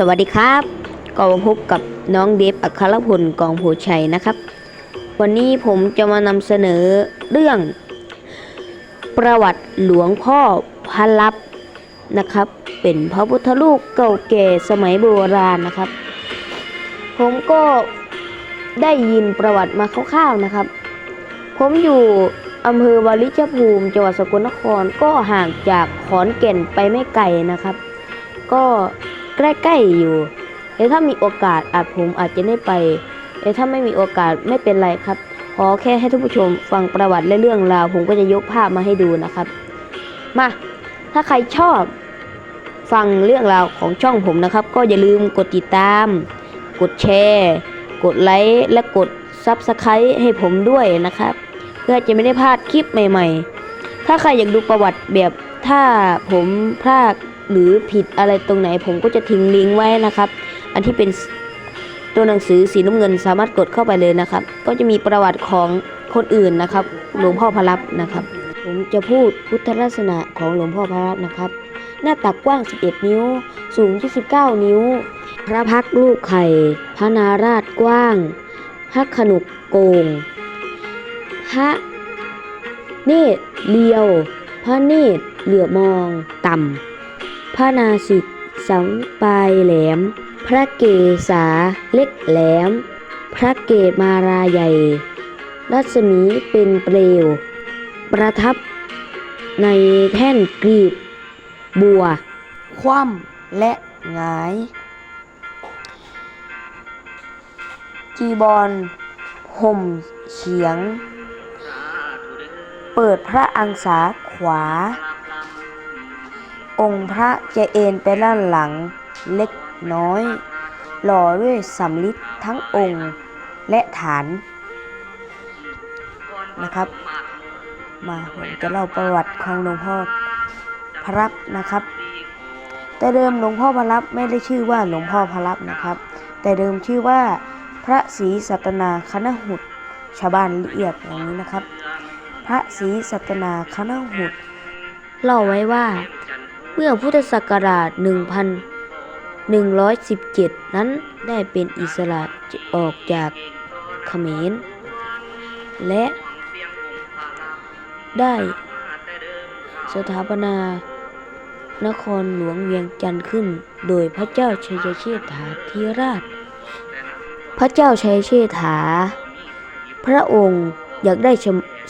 สวัสดีครับ ก็มาพบกับน้องเดฟอัครพลกองโพชัยนะครับ วันนี้ผมจะมานำเสนอเรื่อง ประวัติหลวงพ่อพระลับนะครับ เป็นพระพุทธรูปเก่าแก่สมัยโบราณนะครับ ผมก็ได้ยินประวัติมาคร่าวๆนะครับ ผมอยู่อำเภอวาริชภูมิจังหวัดสกลนครก็ห่างจากขอนแก่นไปไม่ไกลนะครับ ก็ ใกล้ๆอยู่แต่ถ้ามีโอกาสอาจผมอาจจะได้ไปแต่ถ้าไม่มีโอกาสไม่เป็นไรครับ ขอแค่ให้ท่านผู้ชมฟังประวัติและเรื่องราว ผมก็จะยกภาพมาให้ดูนะครับ มา ถ้าใครชอบฟังเรื่องราวของช่องผมนะครับ ก็อย่าลืมกดติดตาม กดแชร์ กดไลค์และกด Subscribe ให้ผมด้วยนะครับ เพื่อจะไม่ได้พลาดคลิปใหม่ ๆ ถ้าใครอยากดูประวัติแบบถ้าผมพลาด หรือผิดอะไรตรงไหน ผมก็จะทิ้งลิงก์ไว้นะครับ อันที่เป็นตัวหนังสือสีน้ำเงินสามารถกดเข้าไปเลยนะครับ ก็จะมีประวัติของคนอื่นนะครับ หลวงพ่อพระลับนะครับ ผมจะพูดพุทธลักษณะของหลวงพ่อพระลับนะครับ หน้าตักกว้าง 11 นิ้ว สูง 29 นิ้ว พระพักลูกไข่ พระนาราชกว้างพระขนุกโกงพระเนตรเลียว พระเนตรเหลือมองต่ำ พระนาสิกสังปลายแหลม พระเกศาเล็กแหลม พระเกศมาราใหญ่ รัศมีเป็นเปลว ประทับในแท่นกรีบ บัว คว่ำและหงาย จีบอลห่มเฉียง เปิดพระอังสาขวา องค์พระจะเอ็นไปด้านหลังเล็กน้อย หล่อด้วยสำลิดทั้งองค์และฐานนะครับ มาผมจะเล่าประวัติของหลวงพ่อพระรับนะครับ แต่เดิมหลวงพ่อพระรับไม่ได้ชื่อว่าหลวงพ่อพระรับนะครับ แต่เดิมชื่อว่าพระศรีสัตนาคณหุตชาวบ้านเรียกอย่างนี้นะครับ พระศรีสัตนาคณหุตเล่าไว้ว่า เมื่อพุทธศักราช 1117 นั้นได้เป็นอิสระออกจากเขมร และได้สถาปนานครหลวงเวียงจันทร์ขึ้น โดยพระเจ้าชัยเชษฐาธิราช พระเจ้าชัยเชษฐา พระองค์อยากได้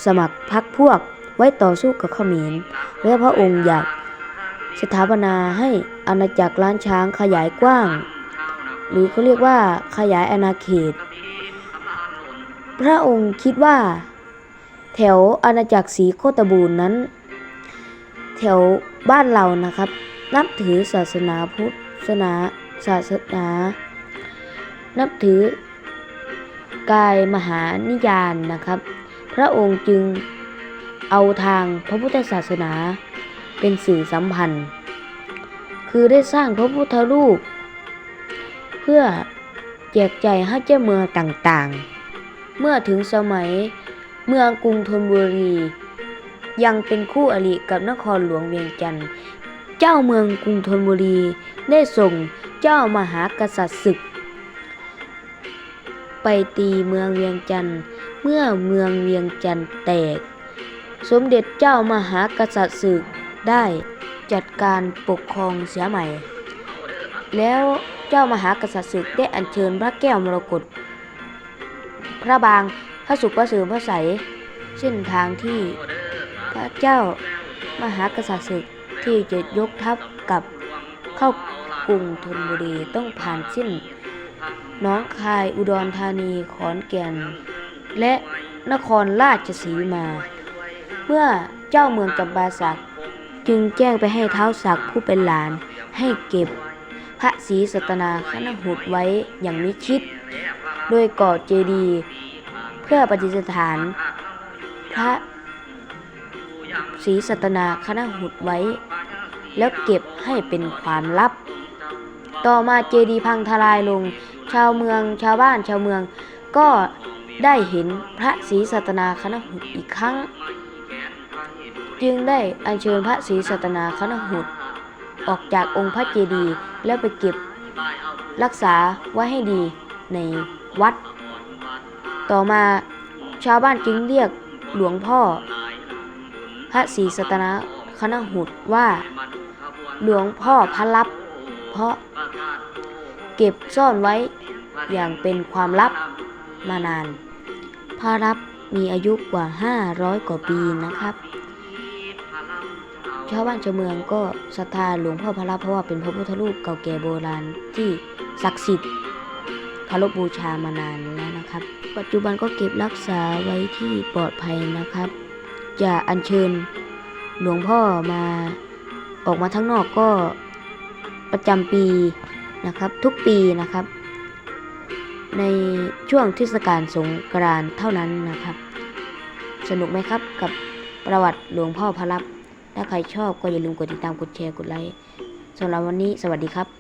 สมัครพรรคพวกไว้ต่อสู้กับเขมร และพระองค์อยาก สถาปนาให้อาณาจักรล้านช้างขยายกว้าง หรือเขาเรียกว่าขยายอาณาเขต พระองค์คิดว่า แถวอาณาจักรศรีโคตบูรนั้น แถวบ้านเรานะครับ นับถือศาสนาพุทธศาสนาศาสนา นับถือกายมหานิยานนะครับ พระองค์จึงเอาทางพระพุทธศาสนา เป็นสื่อสัมพันธ์ คือได้สร้างพระพุทธรูป เพื่อแจกจ่ายให้เจ้าเมืองต่างๆ เมื่อถึงสมัยเมืองกรุงธนบุรี ยังเป็นคู่อริกับนครหลวงเวียงจันทร์เจ้าเมืองกรุงธนบุรีได้ส่งเจ้ามหากษัตริย์ศึก ไปตีเมืองเวียงจันทร์เมื่อเมืองเวียงจันทร์แตก สมเด็จเจ้ามหากษัตริย์ศึก ได้จัดการปกครองเสียใหม่ แล้วเจ้ามหากษัตริย์ศึกได้อัญเชิญพระแก้วมรกตพระบางพระสุขพระเสริมพระใสเส้นทางที่พระเจ้ามหากษัตริย์ศึกที่จะยกทัพกับเข้ากรุงธนบุรีต้องผ่านสิ้นน้องคายอุดรธานีขอนแก่น และนครราชสีมา เมื่อเจ้าเมืองจำปาสัก จึงแจ้งไปให้เท้าสักผู้เป็นหลานให้เก็บพระศรีสัตนาคณหุดไว้อย่างมิชิด โดยก่อเจดีย์เพื่อปฏิสถาน พระศรีสัตนาคณหุดไว้ แล้วเก็บให้เป็นความลับ ต่อมาเจดีย์พังทลายลง ชาวเมืองชาวบ้านชาวเมืองก็ได้เห็นพระศรีสัตนาคณหุดอีกครั้ง จึงได้อัญเชิญพระศรีสัตนาคณหุดออกจากองค์พระเจดีย์แล้วไปเก็บ รักษาไว้ให้ดีในวัด ต่อมาชาวบ้านจึงเรียกหลวงพ่อ พระศรีสัตนะคณหุตว่า หลวงพ่อพระลับ เพราะเก็บซ่อนไว้อย่างเป็นความลับมานาน พระลับมีอายุกว่า 500 กว่าปีนะครับ ชาวบ้านชาวเมืองก็ศรัทธาหลวงพ่อพระเพราะว่าเป็นพระพุทธรูปเก่าแก่โบราณที่ศักดิ์สิทธิ์เคารพบูชามานานแล้วนะครับ ปัจจุบันก็เก็บรักษาไว้ที่ปลอดภัยนะครับ จะอัญเชิญหลวงพ่อมาออกมาทั้งนอกก็ประจำปีนะครับทุกปีนะครับ ในช่วงเทศกาลสงกรานต์เท่านั้นนะครับ สนุกไหมครับกับประวัติหลวงพ่อพระลับ ถ้าใครชอบก็อย่าลืมกดติดตามกดแชร์กดไลค์สำหรับวันนี้สวัสดีครับ